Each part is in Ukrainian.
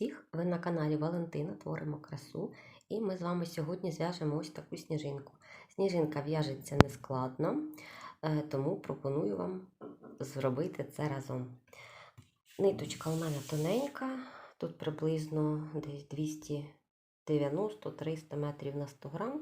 Всіх! Ви на каналі Валентина Творимо красу. І ми з вами сьогодні зв'яжемо ось таку сніжинку. Сніжинка в'яжеться нескладно, е, тому пропоную вам зробити це разом. Ниточка у мене тоненька, тут приблизно десь 290-300 метрів на 100 грам.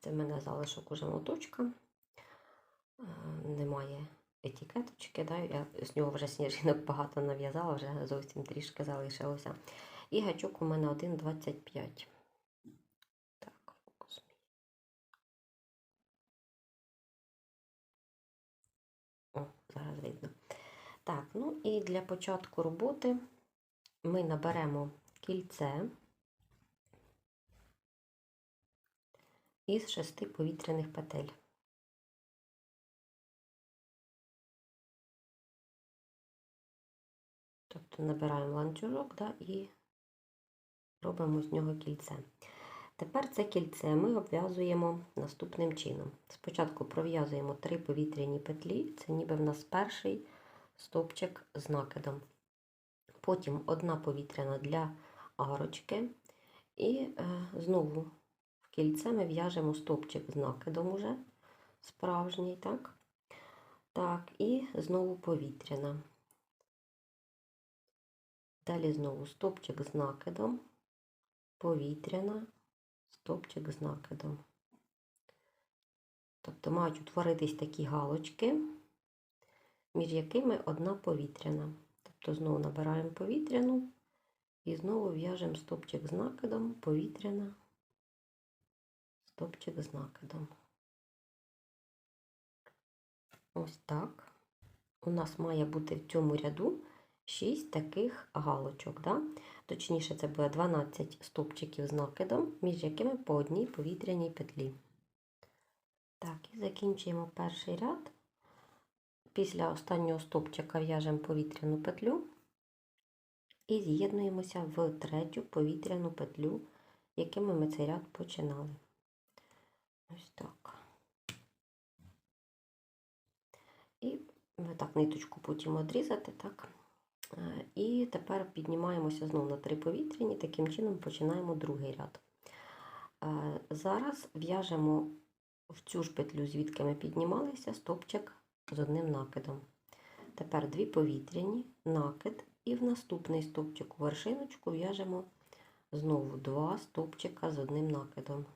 Це в мене залишок уже моточка. Е, Немає етикеточки, да? я з нього вже сніжинок багато нав'язала, вже зовсім трішки залишилося. І гачок у мене 1,25. Так, фокус. О, зараз видно. Так, ну і для початку роботи ми наберемо кільце із шести повітряних петель. Тобто набираємо ланцюжок да, і робимо з нього кільце. Тепер це кільце ми обв'язуємо наступним чином. Спочатку пров'язуємо три повітряні петлі, це ніби в нас перший стовпчик з накидом. Потім одна повітряна для арочки. І е, знову в кільце ми в'яжемо стовпчик з накидом уже справжній, так? Так, і знову повітряна. Далі знову стопчик з накидом, повітряна, стопчик з накидом. Тобто мають утворитись такі галочки, між якими одна повітряна. Тобто знову набираємо повітряну і знову в'яжемо стопчик з накидом, повітряна, стопчик з накидом. Ось так. У нас має бути в цьому ряду 6 таких галочок. Да? Точніше, це буде 12 стовпчиків з накидом, між якими по одній повітряній петлі. Так, і закінчуємо перший ряд. Після останнього стовпчика в'яжемо повітряну петлю і з'єднуємося в третю повітряну петлю, якими ми цей ряд починали. Ось так. І так ниточку потім одрізати, так. І тепер піднімаємося знову на три повітряні, таким чином починаємо другий ряд. Зараз в'яжемо в цю ж петлю, звідки ми піднімалися, стопчик з одним накидом. Тепер дві повітряні, накид, і в наступний стовпчик у вершиночку в'яжемо знову два стовпчика з одним накидом.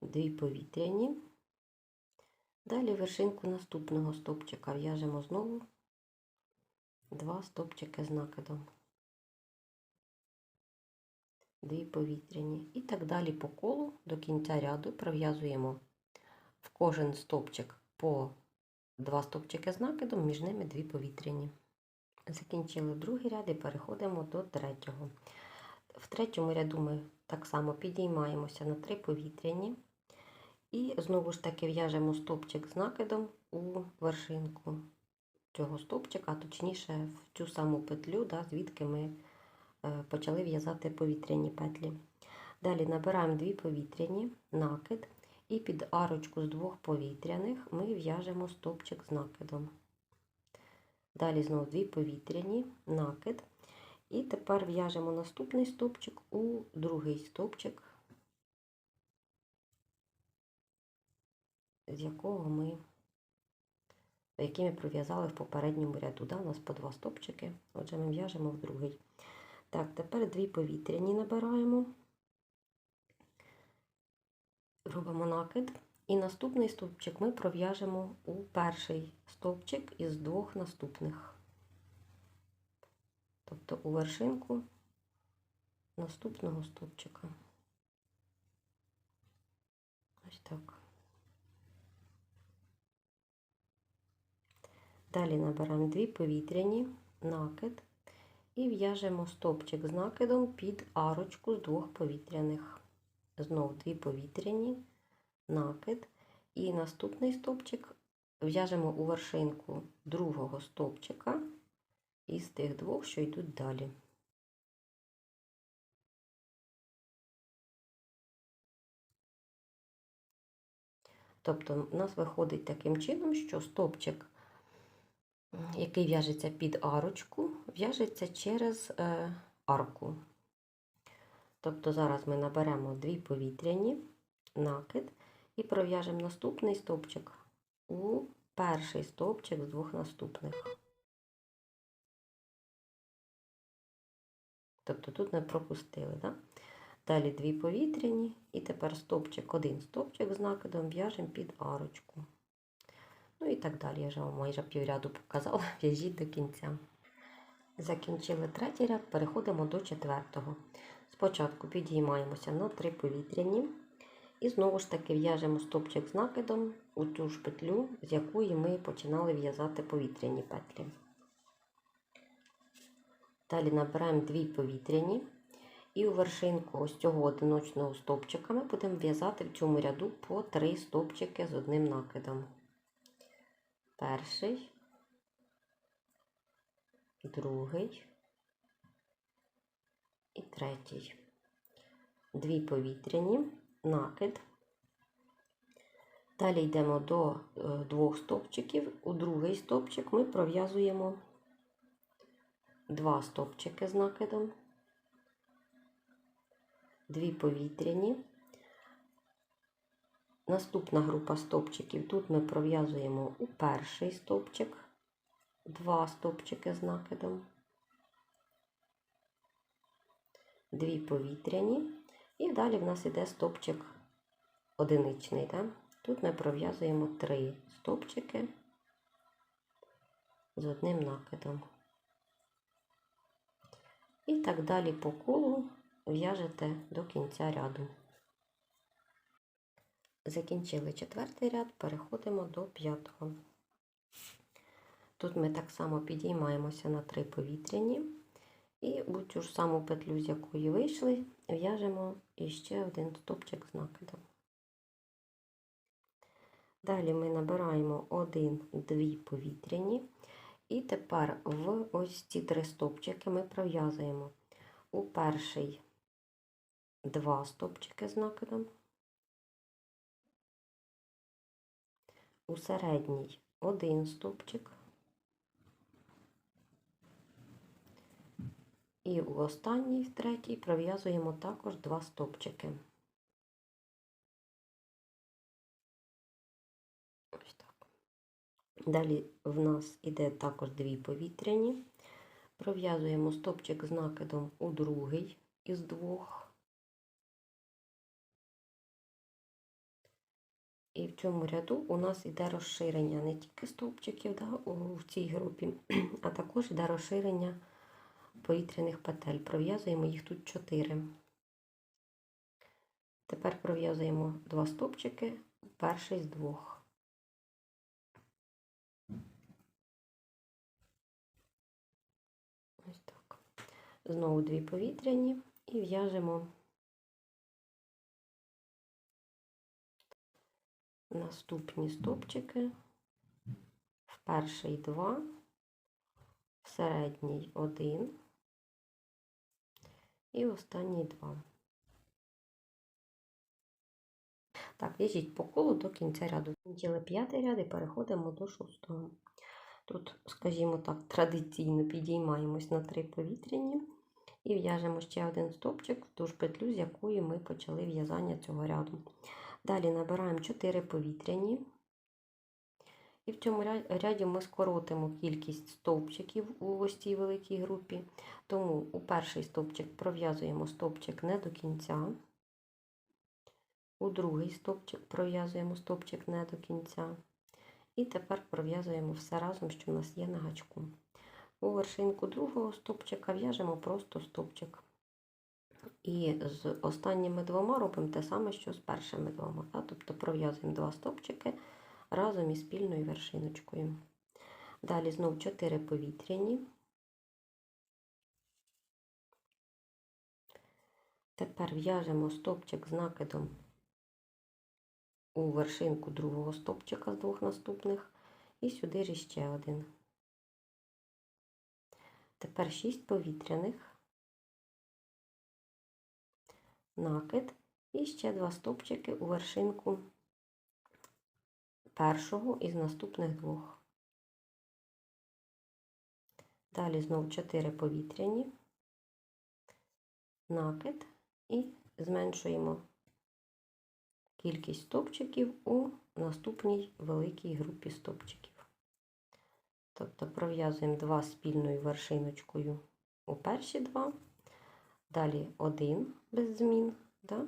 Дві повітряні. Далі вершинку наступного стовпчика в'яжемо знову два стовпчики з накидом, дві повітряні. І так далі по колу до кінця ряду пров'язуємо в кожен стовпчик по два стовпчики з накидом, між ними дві повітряні. Закінчили другий ряд і переходимо до третього. В третьому ряду ми так само підіймаємося на три повітряні. І знову ж таки в'яжемо стовпчик з накидом у вершинку цього стовпчика, точніше в цю саму петлю, да, звідки ми е, почали в'язати повітряні петлі. Далі набираємо дві повітряні накид, і під арочку з двох повітряних ми в'яжемо стовпчик з накидом. Далі знову дві повітряні накид. І тепер в'яжемо наступний стовпчик у другий стовпчик. З якого ми, який ми пров'язали в попередньому ряду. Да? У нас по два стопчики, отже, ми в'яжемо в другий. Так, тепер дві повітряні набираємо, робимо накид, і наступний стовпчик ми пров'яжемо у перший стовпчик із двох наступних. Тобто у вершинку наступного стовпчика. Ось так. Далі набираємо дві повітряні накид і в'яжемо стовпчик з накидом під арочку з двох повітряних. Знову дві повітряні накид. І наступний стовпчик в'яжемо у вершинку другого стовпчика із тих двох, що йдуть далі. Тобто, у нас виходить таким чином, що стовпчик який в'яжеться під арочку, в'яжеться через е, арку. Тобто зараз ми наберемо дві повітряні накид і пров'яжемо наступний стовпчик у перший стовпчик з двох наступних. Тобто тут не пропустили, да? Далі дві повітряні, і тепер стовпчик, один стовпчик з накидом в'яжемо під арочку. Ну і так далі. Я вже вам майже півряду показала, в'яжіть до кінця. Закінчили третій ряд, переходимо до четвертого. Спочатку підіймаємося на три повітряні. І знову ж таки в'яжемо стовпчик з накидом у ту ж петлю, з якої ми починали в'язати повітряні петлі. Далі набираємо дві повітряні. І у вершинку ось цього одиночного стовпчика ми будемо в'язати в цьому ряду по три стовпчики з одним накидом. Перший, другий і третій. Дві повітряні, накид. Далі йдемо до двох стовпчиків. У другий стовпчик ми пров'язуємо два стовпчики з накидом дві повітряні. Наступна група стовпчиків. Тут ми пров'язуємо у перший стовпчик, два стовпчики з накидом, дві повітряні, і далі в нас іде стовпчик одиничний. Да? Тут ми пров'язуємо три стовпчики з одним накидом. І так далі по колу в'яжете до кінця ряду. Закінчили четвертий ряд, переходимо до п'ятого. Тут ми так само підіймаємося на три повітряні і у цю ж саму петлю, з якої вийшли, в'яжемо іще один стопчик з накидом. Далі ми набираємо один-дві повітряні, і тепер в ось ці три стопчики ми пров'язуємо у перший два стопчики з накидом, у середній один стопчик і у останній, в третій, пров'язуємо також два стопчики. Ось так. Далі в нас іде також дві повітряні, пров'язуємо стопчик з накидом у другий із двох. І в цьому ряду у нас йде розширення не тільки стовпчиків да, в цій групі, а також йде розширення повітряних петель. Пров'язуємо їх тут 4. Тепер пров'язуємо два стовпчики, перший з двох. Ось так. Знову дві повітряні і в'яжемо. Наступні стовпчики, в перший два, в середній один і останній два. Так, в'яжіть по колу до кінця ряду. Закінчили п'ятий ряд і переходимо до шостого. Тут, скажімо так, традиційно підіймаємось на три повітряні і в'яжемо ще один стовпчик в ту ж петлю, з якої ми почали в'язання цього ряду. Далі набираємо 4 повітряні. І в цьому ряді ми скоротимо кількість стовпчиків у ось цій великій групі. Тому у перший стовпчик пров'язуємо стовпчик не до кінця. У другий стовпчик пров'язуємо стовпчик не до кінця. І тепер пров'язуємо все разом, що в нас є на гачку. У вершинку другого стовпчика в'яжемо просто стовпчик. І з останніми двома робимо те саме, що з першими двома. Так? Тобто пров'язуємо два стовпчики разом із спільною вершиночкою. Далі знову 4 повітряні. Тепер в'яжемо стовпчик з накидом у вершинку другого стовпчика з двох наступних, і сюди ще один. Тепер 6 повітряних накид і ще два стопчики у вершинку першого із наступних двох. Далі знову 4 повітряні, накид і зменшуємо кількість стопчиків у наступній великій групі стопчиків. Тобто пров'язуємо два спільною вершиночкою у перші два, далі один без змін. Да?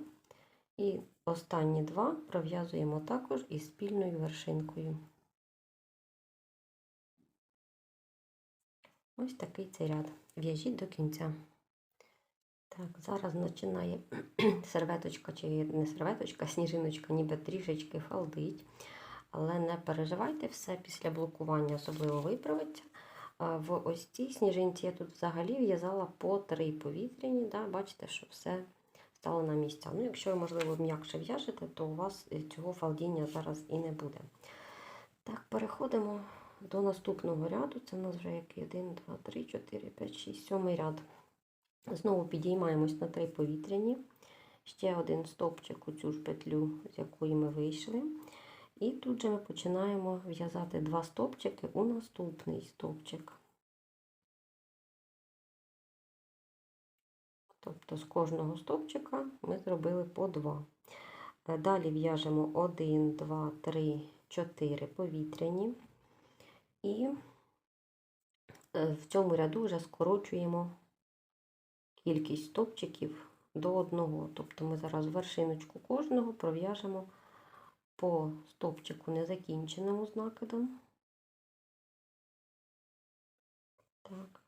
І останні два пров'язуємо також із спільною вершинкою. Ось такий цей ряд. В'яжіть до кінця. Так, зараз починає серветочка, чи не серветочка, сніжиночка, ніби трішечки фалдить. Але не переживайте, все після блокування особливо виправиться. В ось цій сніжинці я тут взагалі в'язала по три повітряні. Да? Бачите, що все стало на місця. Ну, Якщо ви, можливо, м'якше в'яжете, то у вас цього фалдіння зараз і не буде. Так, переходимо до наступного ряду. Це у нас вже який 1, 2, 3, 4, 5, 6, 7 ряд. Знову підіймаємось на три повітряні. Ще один стовпчик у цю ж петлю, з якої ми вийшли. І тут же ми починаємо в'язати два стовпчики у наступний стовпчик. Тобто з кожного стовпчика ми зробили по два. Далі в'яжемо 1, 2, 3, 4 повітряні. І в цьому ряду вже скорочуємо кількість стовпчиків до одного. Тобто ми зараз вершиночку кожного пров'яжемо по стовпчику незакінченому з накидом. Так.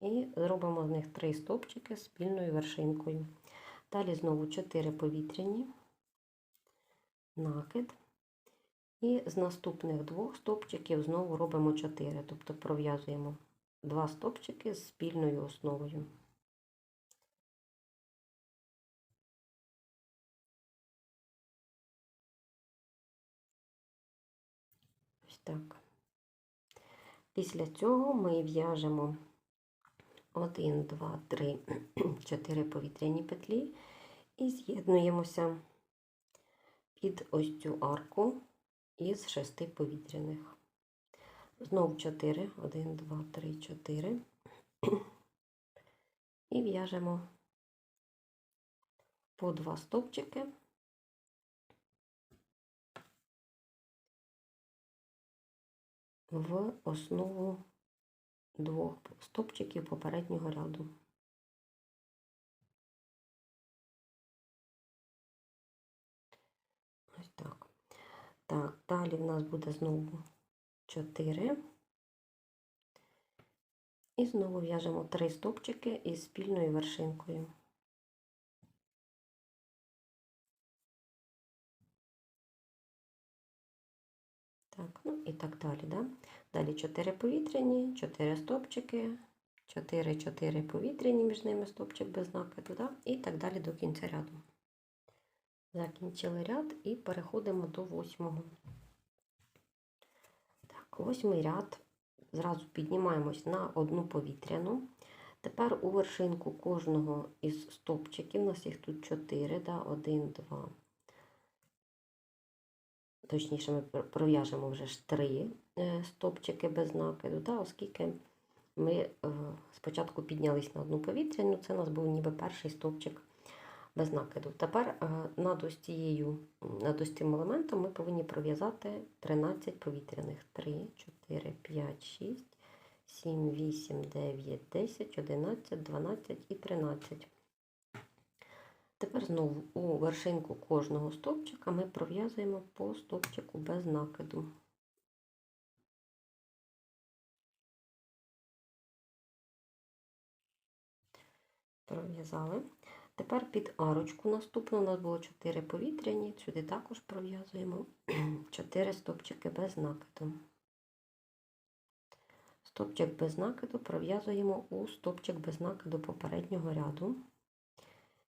І зробимо з них три стовпчики з спільною вершинкою. Далі знову 4 повітряні, накид. І з наступних двох стовпчиків знову робимо 4, тобто пров'язуємо два стовпчики з спільною основою. Так. Після цього ми в'яжемо 1, 2, 3, 4 повітряні петлі і з'єднуємося під ось цю арку із 6 повітряних. Знову 4, 1, 2, 3, 4. І в'яжемо по два стовпчики. В основу двох стопчиків попереднього ряду. Ось так. Так, далі в нас буде знову 4. І знову в'яжемо 3 стопчики із спільною вершинкою. Так, ну і так далі. Да? Далі 4 повітряні, 4 стопчики, 4, 4 повітряні, між ними стопчик без накиду, і так далі до кінця ряду. Закінчили ряд і переходимо до восьмого. Так, восьмий ряд. Зразу піднімаємось на одну повітряну. Тепер у вершинку кожного із стопчиків, у нас їх тут 4, да? 1, 2, точніше, ми пров'яжемо вже ж три е, стопчики без накиду, да, оскільки ми е, спочатку піднялись на одну повітряну, це у нас був ніби перший стопчик без накиду. Тепер е, над ось цією, над ось цим елементом ми повинні пров'язати 13 повітряних. 3, 4, 5, 6, 7, 8, 9, 10, 11, 12 і 13. Тепер знову у вершинку кожного стовпчика ми пров'язуємо по стовпчику без накиду. Пров'язали. Тепер під арочку наступну у нас було 4 повітряні, сюди також пров'язуємо 4 стовпчики без накиду. Стопчик без накиду пров'язуємо у стопчик без накиду попереднього ряду.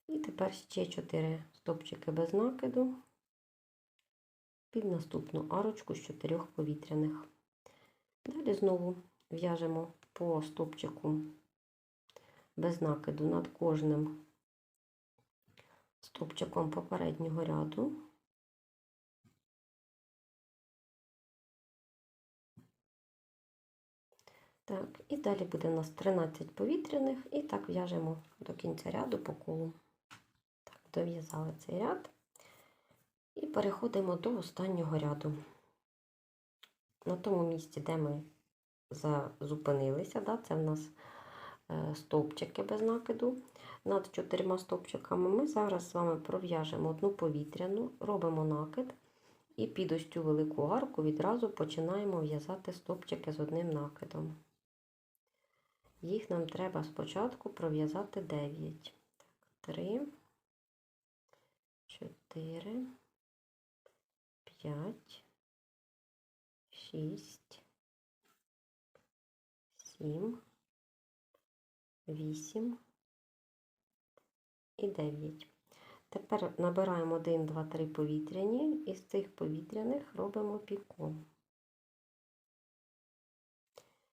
І тепер ще 4 стопчики без накиду під наступну арочку з 4 повітряних. Далі знову в'яжемо по стопчику без накиду над кожним стопчиком попереднього ряду. Так, і далі буде у нас 13 повітряних, і так в'яжемо до кінця ряду по колу. Дов'язали цей ряд. І переходимо до останнього ряду. На тому місці, де ми зупинилися, да, це в нас е, стовпчики без накиду. Над чотирма стовпчиками ми зараз з вами пров'яжемо одну повітряну, робимо накид. І під ось цю велику арку відразу починаємо в'язати стовпчики з одним накидом. Їх нам треба спочатку пров'язати 9. Так, 3, 4, 5, 6, 7, 8 і 9. Тепер набираємо 1, 2, 3 повітряні, і з цих повітряних робимо піко.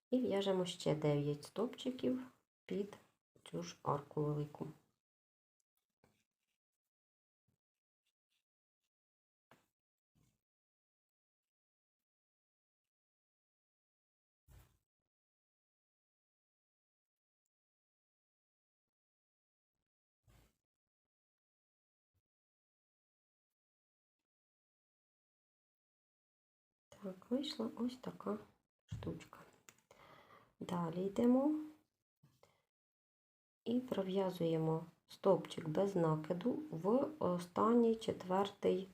І в'яжемо ще 9 стопчиків під цю ж арку велику. Так, вийшла ось така штучка. Далі йдемо і пров'язуємо стовпчик без накиду в останній четвертий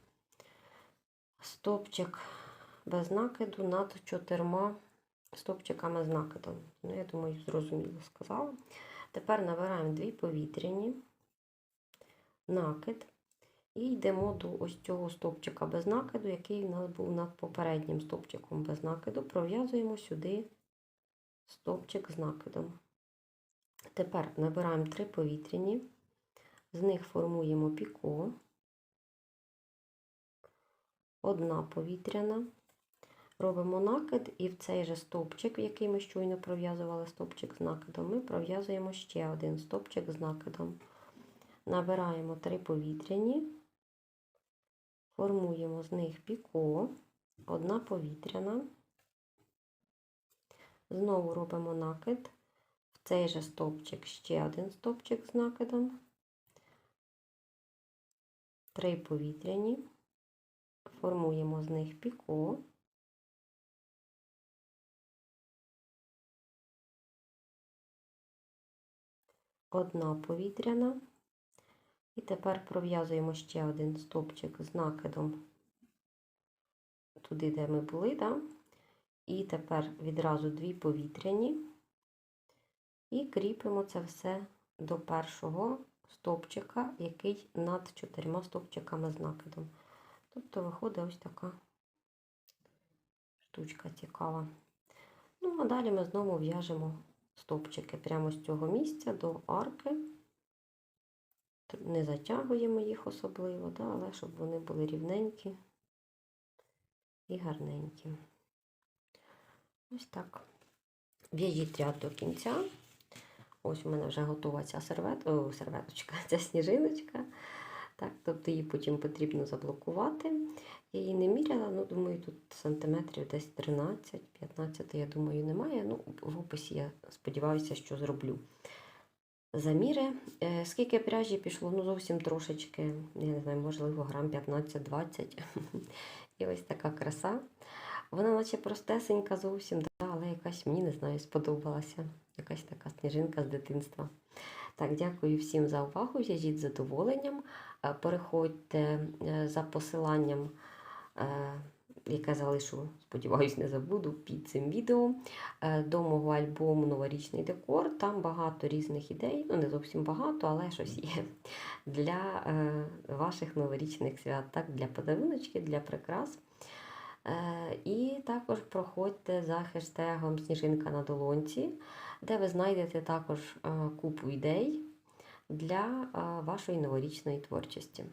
стовпчик без накиду над чотирма стовпчиками з накидом. Ну, я думаю, зрозуміло сказала. Тепер набираємо дві повітряні, накид. І йдемо до ось цього стовпчика без накиду, який у нас був над попереднім стовпчиком без накиду. Пров'язуємо сюди стовпчик з накидом. Тепер набираємо три повітряні, з них формуємо піко, одна повітряна, робимо накид, і в цей же стовпчик, який ми щойно пров'язували стовпчик з накидом, ми пров'язуємо ще один стовпчик з накидом. Набираємо три повітряні, формуємо з них піко, одна повітряна. Знову робимо накид, в цей же стовпчик ще один стовпчик з накидом, три повітряні, формуємо з них піко, одна повітряна, і тепер пров'язуємо ще один стовпчик з накидом туди, де ми були, да? І тепер відразу дві повітряні і кріпимо це все до першого стовпчика, який над чотирма стовпчиками з накидом. Тобто виходить ось така штучка цікава. Ну, а далі ми знову в'яжемо стовпчики прямо з цього місця до арки. Не затягуємо їх особливо, да, але щоб вони були рівненькі і гарненькі. Ось так. В'яжіть ряд до кінця. Ось у мене вже готова ця сервет... О, серветочка, ця сніжиночка. Так, Тобто її потім потрібно заблокувати. Я її не міряла, ну, думаю, тут сантиметрів десь 13-15, я думаю, немає. Ну, В описі я сподіваюся, що зроблю. Заміри. Е, скільки пряжі пішло? Ну, зовсім трошечки, я не знаю, можливо, грам 15-20. І ось така краса. Вона наче простесенька зовсім, але якась мені не знаю, сподобалася. Якась така сніжинка з дитинства. Так, дякую всім за увагу. В'яжіть з задоволенням. Е, Переходьте е, за посиланням, яке залишу, сподіваюсь, не забуду під цим відео до мого альбому Новорічний декор. Там багато різних ідей, ну не зовсім багато, але щось є для ваших новорічних свят, так, для подаруночки, для прикрас. І також проходьте за хештегом Сніжинка на долонці, де ви знайдете також купу ідей для вашої новорічної творчості.